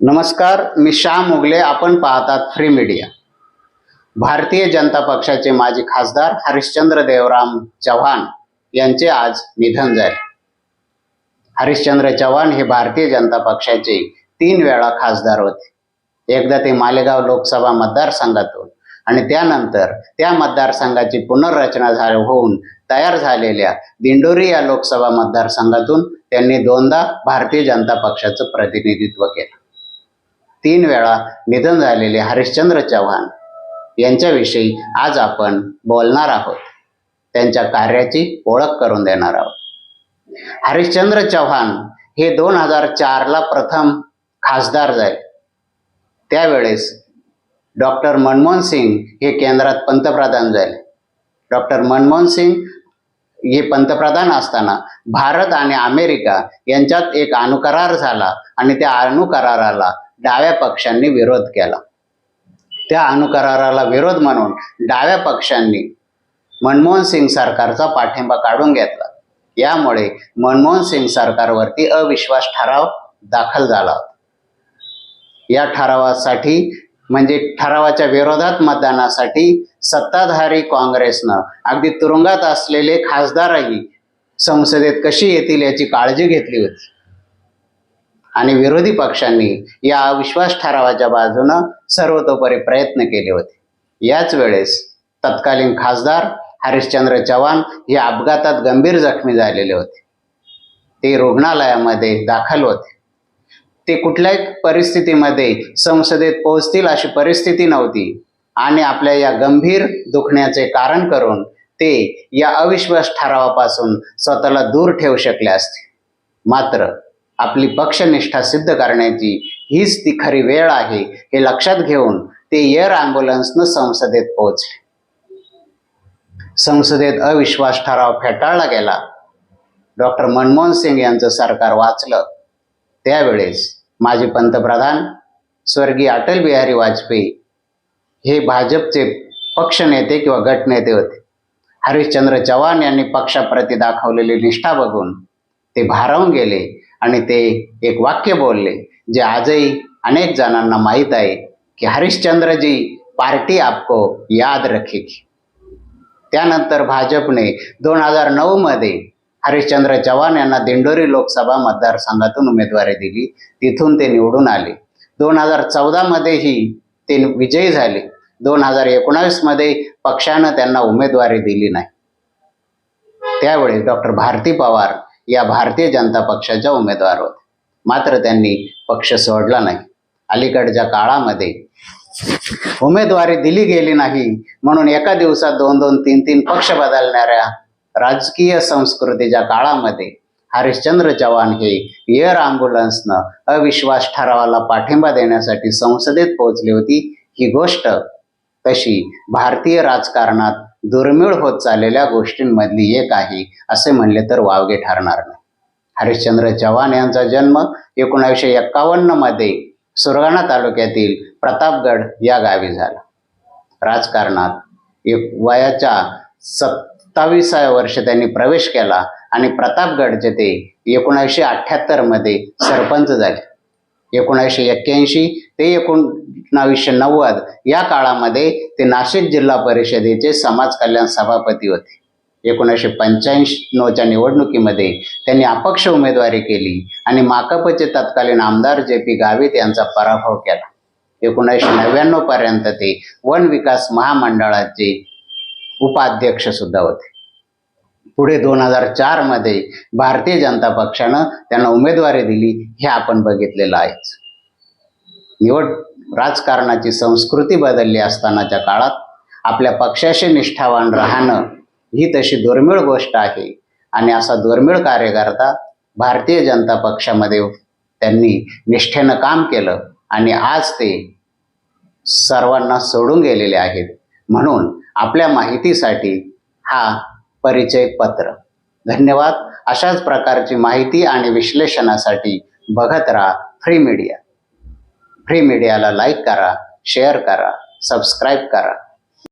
नमस्कार मी श्याम मोगले आपण पाहतात फ्री मीडिया भारतीय जनता पक्षाचे माजी खासदार हरिश्चंद्र देवराम चव्हाण यांचे आज निधन झाले. हरिश्चंद्र चव्हाण हे भारतीय जनता पक्षाचे तीन वेळा खासदार होते. एकदा ते मालेगाव लोकसभा मतदारसंघातून आणि त्यानंतर त्या मतदारसंघाची पुनर्रचना झाली होऊन तयार झालेल्या दिंडोरी या लोकसभा मतदारसंघातून त्यांनी दोनदा भारतीय जनता पक्षाचं प्रतिनिधित्व केलं. तीन वेळा निधन झालेले हरिश्चंद्र चव्हाण यांच्याविषयी आज आपण बोलणार आहोत. त्यांच्या कार्याची ओळख करून देणार आहोत. हरिश्चंद्र चव्हाण हे दोन हजार चारला प्रथम खासदार झाले. त्यावेळेस डॉक्टर मनमोहन सिंग हे केंद्रात पंतप्रधान झाले. डॉक्टर मनमोहन सिंग हे पंतप्रधान असताना भारत आणि अमेरिका यांच्यात एक अणुकरार झाला आणि त्या अणुकराराला डाव्या पक्षांनी विरोध केला. त्या अणुकराराला विरोध म्हणून डाव्या पक्षांनी मनमोहन सिंग सरकारचा पाठिंबा काढून घेतला. यामुळे मनमोहन सिंग सरकारवरती अविश्वास ठराव दाखल झाला होता. या ठरावासाठी म्हणजे ठरावाच्या विरोधात मतदानासाठी सत्ताधारी काँग्रेसनं अगदी तुरुंगात असलेले खासदारही संसदेत कशी येतील याची काळजी घेतली होती. आणि विरोधी पक्षांनी या अविश्वास ठरावाच्या बाजूनं सर्वतोपरी प्रयत्न केले होते. याच वेळेस तत्कालीन खासदार हरिश्चंद्र चव्हाण हे अपघातात गंभीर जखमी झालेले होते. ते रुग्णालयामध्ये दाखल होते. ते कुठल्याही परिस्थितीमध्ये संसदेत पोहोचतील अशी परिस्थिती नव्हती आणि आपल्या या गंभीर दुखण्याचे कारण करून ते या अविश्वास ठरावापासून स्वतःला दूर ठेवू शकले असते. मात्र आपली पक्षनिष्ठा सिद्ध करण्याची हीच ती खरी वेळ आहे हे लक्षात घेऊन ते एअर अँब्युलन्सनं संसदेत पोहोचले. संसदेत अविश्वास ठराव फेटाळला गेला. डॉक्टर मनमोहन सिंग यांचं सरकार वाचलं. त्यावेळेस माजी पंतप्रधान स्वर्गीय अटल बिहारी वाजपेयी हे भाजपचे पक्षनेते किंवा गटनेते होते. हरिश्चंद्र चव्हाण यांनी पक्षाप्रती दाखवलेली निष्ठा बघून ते भारावून गेले आणि ते एक वाक्य बोलले जे आजही अनेक जणांना माहीत आहे की हरिश्चंद्रजी पार्टी आपको याद रखेगी. त्यानंतर भाजपने दोन हजार नऊमध्ये हरिश्चंद्र चव्हाण यांना दिंडोरी लोकसभा मतदारसंघातून उमेदवारी दिली तिथून ते निवडून आले. दोन हजार चौदामध्येही ते विजयी झाले. दोन हजार एकोणावीसमध्ये पक्षानं त्यांना उमेदवारी दिली नाही. त्यावेळी डॉक्टर भारती पवार या भारतीय जनता पक्षाच्या उमेदवार होत्या मात्र त्यांनी पक्ष सोडला नाही. अलीकडच्या काळामध्ये उमेदवारी दिली गेली नाही म्हणून एका दिवसात दोन दोन तीन तीन पक्ष बदलणाऱ्या राजकीय संस्कृतीच्या काळामध्ये हरिश्चंद्र चव्हाण हे एअर अँब्युलन्सनं अविश्वास ठरावाला पाठिंबा देण्यासाठी संसदेत पोहोचली होती ही गोष्ट तशी भारतीय राजकारणात दुर्मिळ होत चाललेल्या गोष्टींमधली एक आहे असे म्हणले तर वावगे ठरणार नाही. हरिश्चंद्र चव्हाण यांचा जन्म एकोणीसशे एक्कावन्नमध्ये सुरगाणा तालुक्यातील प्रतापगड या गावी झाला. राजकारणात एक वयाच्या सत्तावीसाव्या वर्ष त्यांनी प्रवेश केला आणि प्रतापगडचे ते एकोणीसशे अठ्ठ्याहत्तरमध्ये सरपंच झाले. एकोणीसशे एक्क्याऐंशी ते एकोणावीसशे नव्वद. या काळामध्ये ते नाशिक जिल्हा परिषदेचे समाज कल्याण सभापती होते. एकोणीसशे पंच्याऐंशीच्या निवडणुकीमध्ये त्यांनी अपक्ष उमेदवारी केली आणि माकपचे तत्कालीन आमदार जे पी गावित यांचा पराभव केला. एकोणीसशे नव्याण्णव पर्यंत ते वन विकास महामंडळाचे उपाध्यक्ष सुद्धा होते. पुढे दोन हजार चारमध्ये भारतीय जनता पक्षानं त्यांना उमेदवारी दिली हे आपण बघितलेलं आहेच. निवड राजकारणाची संस्कृती बदलली असतानाच्या काळात आपल्या पक्षाशी निष्ठावान राहणं ही तशी दुर्मिळ गोष्ट आहे. आणि असा दुर्मिळ कार्यकर्ता भारतीय जनता पक्षामध्ये त्यांनी निष्ठेनं काम केलं आणि आज ते सर्वांना सोडून गेलेले आहेत. म्हणून आपल्या माहितीसाठी हा परिचय पत्र. धन्यवाद. अशाच प्रकारची माहिती आणि विश्लेषणासाठी बघत राहा फ्री मीडिया. फ्री मीडियाला लाईक करा शेअर करा सबस्क्राईब करा.